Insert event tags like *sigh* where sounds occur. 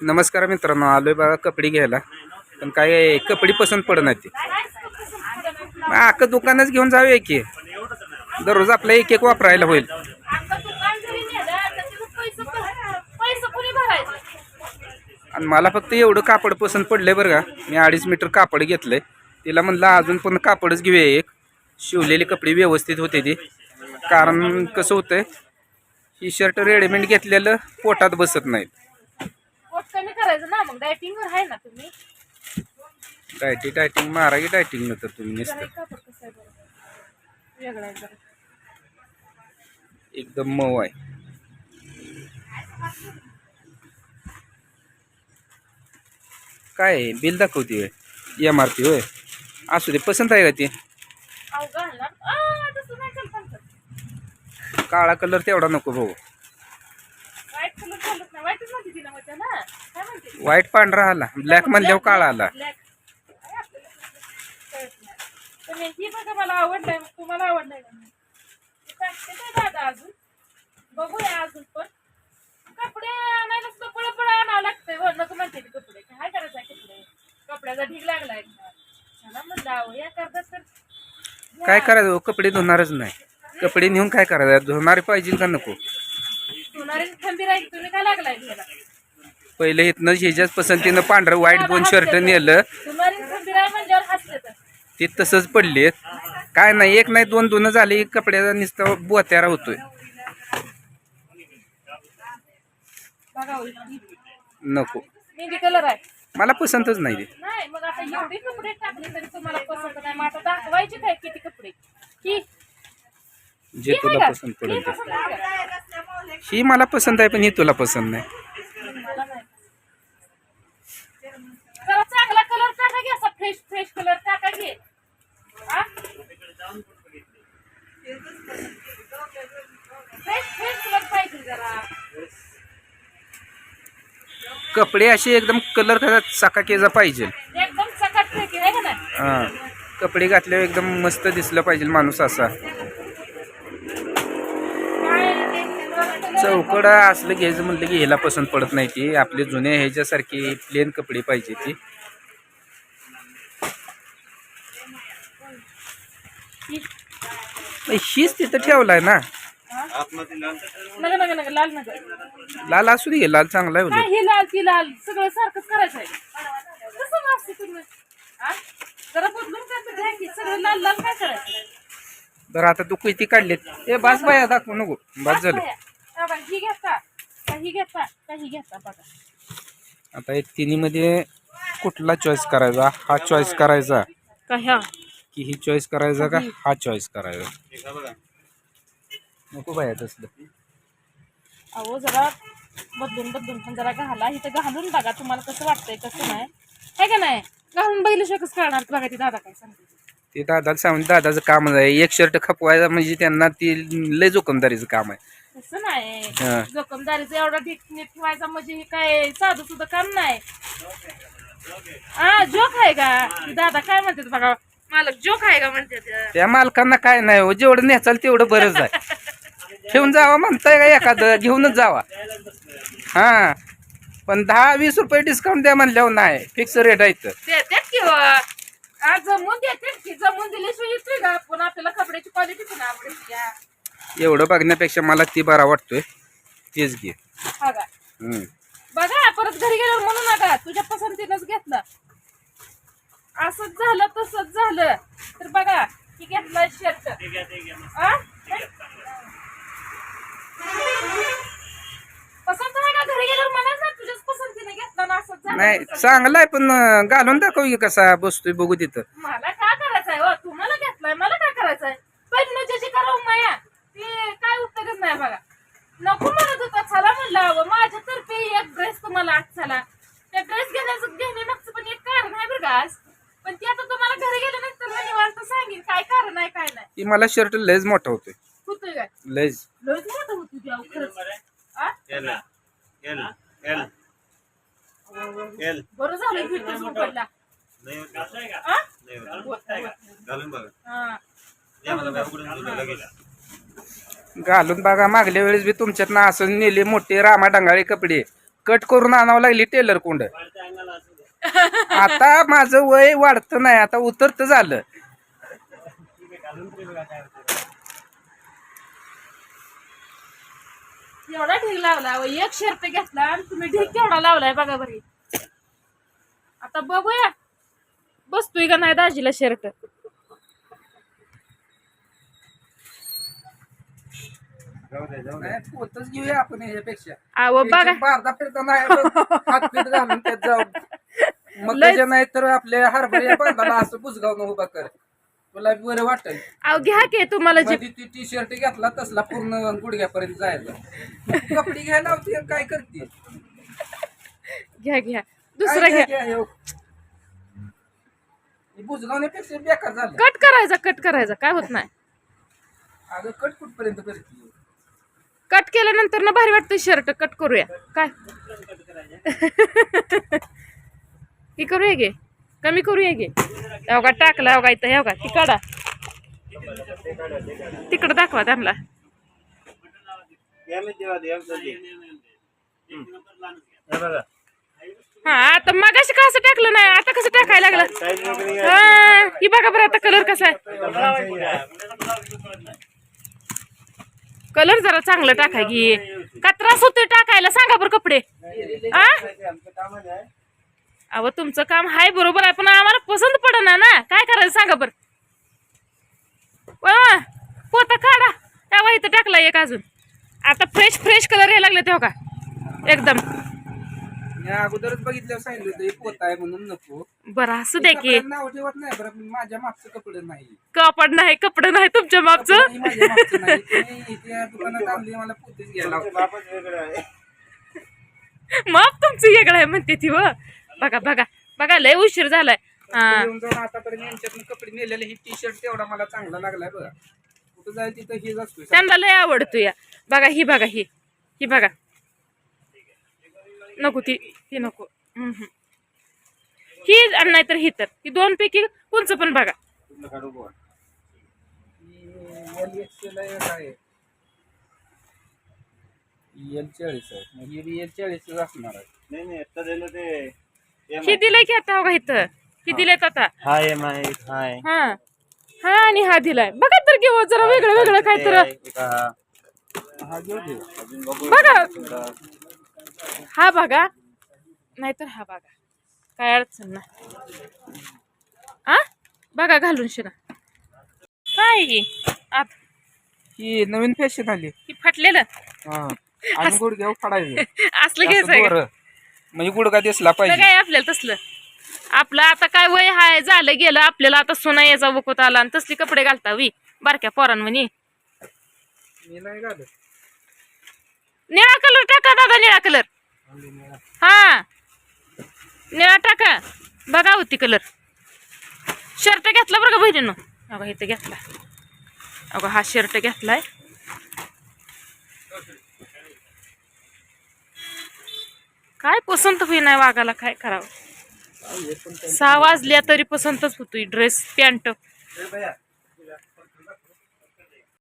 नमस्कार मित्रांनो आलोय बघा कपडे घ्यायला. पण काय कपडे पसंत पडत नाही ते. मग अख्खं दुकानच घेऊन जाऊ एक दररोज आपला एक एक वापरायला होईल. आणि मला फक्त एवढं कापड पसंत पडलंय बरं का. मी अडीच मीटर कापड घेतलंय. तिला म्हणलं अजून पण कापडच घेऊया एक. शिवलेले कपडे व्यवस्थित होते ते. कारण कसं होतंय ही शर्ट रेडीमेड घेतलेलं पोटात बसत नाहीत. पोट कमी करायचं ना मग डायटिंग वर आहे ना तुम्ही? डायटिंग मारा की डायटिंग नंतर तुम्ही जरा नुसतं. एक कापड कसं आहे बरं वेगळं आहे जरा. एकदम मऊ आहे. काय? बिल दाखवते एम आर पी होय? असू दे पसंत आहे का ती? अहो घालणार. आ, तसं नाही चालतं काळा कलर तेवढा नको भाऊ वाईट कलर चालत नाही वाईटच म्हणते तिला मग ना काय म्हणते व्हाईट पांढरा आला. ब्लॅक म्हणल्यावर काळा आला. ही बघा मला आवडलंय. तुम्हाला आवडलंय दादा अजून. बघूया अजून पण. कपडे आणायला सुद्धा पळ पळ आणावं लागतंय हो. नको म्हणते ते कपडे. काय करायचं आहे कपडे? कपड्याचा ढीग लागलाय. चला म्हणलं अहो या करतात तर. काय करायचं हो? कपडे धुणारच नाही. कपडे नेऊन काय करायचं? धुणारे पाहिजे का नको? होणारी थंडी राहील. तुम्ही काय लागलाय घ्यायला पहिले इथनं ह्याच्याच पसंतीनं पांढरं व्हाईट दोन शर्ट नेलं. ते तसंच पडलेत काय नाही एक नाही दोन धुणं झाली कपड्याचा नुसतं बोत्यारा होतोय. हो, नको. मेहंदी कलर आहे. मला पसंतच नाही जे तुला? पसंत पडेल? ही मला पसंत आहे पण ही तुला पसंत नाही मला नाही. जरा चांगला कलर टाका घे असा फ्रेश कलर टाका घे हा? फ्रेश फ्रेश कलर पाहिजे जरा. कपडे असे एकदम कलर चकाकेचा पाहिजे. एकदम सकाट फेकी आहे का नाही? हा. कपडे घातल्यावर एकदम मस्त दिसलं पाहिजे माणूस असा. चौकड असलं घ्यायचं म्हटलं की ह्याला पसंत पडत नाही ती. आपले जुन्या ह्याच्यासारखी प्लेन कपडे पाहिजे ती. हीच तिथं ठेवलाय ना. हा? नका नका नका लाल नका. लाल असू दे लाल चांगला आहे काय उलट. हे लाल ती लाल. सगळं सारखंच करायचं आहे. कसं असते तुम्ही? जरा बदलून काय घ्या की सगळं लाल लाल काय करायचं? बरं आता तू किती काढलेत. ए बास बाया दाखवू नको. बास झालं. हा बघा, घेता. का घेता. का घेता बघा. आता एक तिन्हीमध्ये कुठला चॉईस करायचा? हा चॉईस करायचा. का ह्या की ही चॉईस करायचा का? हा चॉईस करायचा. नको बाया तसलं अहो जरा बदलून बदलून पण जरा घाला. इथं घालून बघा तुम्हाला कसं वाटतंय कसं नाही. आहे का नाही? घालून बघितल्याशिवाय कसं कळणार? बघा ती दादा काय सांगते ते दादाला सांगून दादाचं काम आहे. एक शर्ट खपवायचा म्हणजे त्यांना ती लय जोखमदारीचं काम आहे. तसं नाही. हा. जोखमदारीचं एवढा नीट ठेवायचा म्हणजे हे काय साधं सुद्धा काम नाही. हा जोक आहे का? ती दादा काय म्हणतात बघा? मालक जोक आहे का म्हणतात त्या मालकांना काय नाही हो जेवढं नेचाल तेवढं बरंच आहे ठेवून जावा म्हणताय का एखादं घेऊनच जावा. हा. पण दहा वीस रुपये डिस्काउंट द्या म्हणल्यावर नाही. फिक्स रेट आहे तर देतात की हो. जमून देतात की. जमून दिल्याशिवाय येतोय का? पण आपल्याला कपड्याची क्वालिटी पण आवडते या एवढं बघण्यापेक्षा मला ती बरा वाटतोय. तेच घे. हा हम्म. बघा परत घरी गेल्यावर म्हणू नका. तुझ्या पसंतीनंच घेतलं. असंच झालं तसंच झालं. तर बघा की घेतला शर्ट पसंत आहे का? घरी गेल्यावर म्हणायचं ना, तुझ्याच पसंतीने घेतला ना असंच झालं नाही चांगला आहे पण घालून दाखव की कसा बसतोय बघू तिथं. मला काय करायचंय हो? तुम्हाला घेतलाय मला काय करायचंय? पण ज्याची करा माया ते काय उपयोगच नाही बघा. नको म्हणत होता चला म्हणलं अहो माझ्यातर्फे एक ड्रेस तुम्हाला आज चला. त्या ड्रेस घेण्याचं घेण्यामागचं पण एक कारण आहे बरं का आज. पण ती आता तुम्हाला घरी गेल्यानंतर मी निवांत सांगेन काय कारण आहे काय नाही. मला शर्ट लयच मोठा होतोय. होतोय काय? लयच. लयच मोठं होती ती अहो खरंच. आ? L L L L. बरं झालं फिल्टर पडला नाही होत. का? आ? नाही होत. होत- होत. घालून बघा. हा. या मला बाबा कुठून दिलं लगेच. घालून बघा मागल्या वेळेस बी तुमच्यात ना असं नेले मोठे रामा डांगाळे कपडे. कट करून आणावं लागली टेलर कोंड. आता माझं वय वाढतं नाही आता उतरत झालं. एवढा ढीग लावला अहो, एक शर्ट घेतला आणि तुम्ही ढीग केवढा लावलाय बघा बरी. आता बघूया. बसतोय का नाही दाजीला शर्ट? जाऊ दे जाऊ दे नाही, पोतच घेऊया आपण ह्याच्यापेक्षा. अहो बघा. बारदा फिरता नाही बघ, हात पीठ घालून त्यात जाऊ मग नाही तर आपल्या हरभऱ्या *laughs* बांधाला असं बुजगावून उभा कर. तुला बरं वाटेल. अहो घ्या की तुम्हाला जे मध्ये ती टी शर्ट घेतला तसला पूर्ण गुडघ्यापर्यंत जायला कपडे घ्यायला होती आणि काय करते? घ्या घ्या. दुसरं घ्या बुजगावण्यापेक्षा बेकार झालं. कट करायचा कट करायचा. काय होत नाही. अगं कट कुठपर्यंत करते? कट केल्यानंतर ना भारी वाटतं शर्ट कट करूया. काय? *laughs* ही करूया गे कमी करूया गे का टाकला अवघा इथं हे का ती काढा. तिकडं दाखवा त्यांना. या हा आता मगाशी कसं टाकलं नाही? आता कसं टाकायला लागलं? हा ही बघा बरं आता कलर कसा आहे. कलर जरा चांगला टाकाय की. का त्रास होतोय टाकायला? सांगा बरं कपडे. आ? अहो तुमचं काम हाय बरोबर आहे पण आम्हाला पसंत पडना ना. काय करायचं सांगा बरं. पोता काढा. तेव्हा इथं टाकला एक अजून. आता फ्रेश फ्रेश कलर यायला लागले तेव्हा का? एकदम. मी अगोदरच बघितल्यावर सांगितलं होतं हे पोत आहे म्हणून नको. बरं असू द्या की. कपड्यांना नाव ठेवत नाही बरं माझ्या मागचं कपडे नाही. कापड नाही कपडे नाही तुमच्या मागचं. दुकानात आणली मला पोतीच घ्यायला आहे. माप तुमचं वेगळं आहे म्हणते ती व बघा बघा बघा लय उशीर झालाय. हा. येऊन जाऊन आतापर्यंत यांच्यातून कपडे नेलेले ही टी शर्ट तेवढा मला चांगला लागलाय बघा. कुठं तिथं हेच त्यांना लय आवडतो या. बघा ही बघा ही. ही बघा. नको ती ती नको. हम्म, हम्म. ही आणि नाहीतर ही तर. ही दोन पैकी कोणचं पण बघा? एल एक्सएल आहे. एल चाळीस आहे. मग ही बी एल चाळीसच असणार आहे. नाही नाही आता दिलं ते दिलंय की आता बघा इथं. ही दिलेत आता. हाय हाय. हा. हा आणि हा दिलाय. बघा तर घेऊ जरा वेगळं वेगळं काय तर हा. घेऊ दे अजून बघू. हा बघा. नाहीतर हा बघा. काय अडचण नाही. आ? बघा घालून शिरा. काय ही? आत. ही नवीन फॅशन आली. ही फाटलेलं. हा. आणि गुडघ्यावर फाडायचं *laughs* असलं असं घ्यायचं का? दोरं. म्हणजे गुडघा दिसला पाहिजे. काय आपल्याला तसलं? आपलं आता काय वय हाय झालं गेलं आपल्याला आता सोना याचा वकत आला आणि तसली कपडे घालता वी बारक्या पोरांमनी मी नाही घालत. निळा कलर टाका दादा निळा कलर. हा. निळा टाका. बघा होती कलर. शर्ट घेतला बरं का बहिणीनं? अगं इथं घेतला अगं हा शर्ट घेतलाय. काय पसंत होई नाही काय करावं? सहा वाजल्या तरी पसंतच होतोय ड्रेस पॅन्ट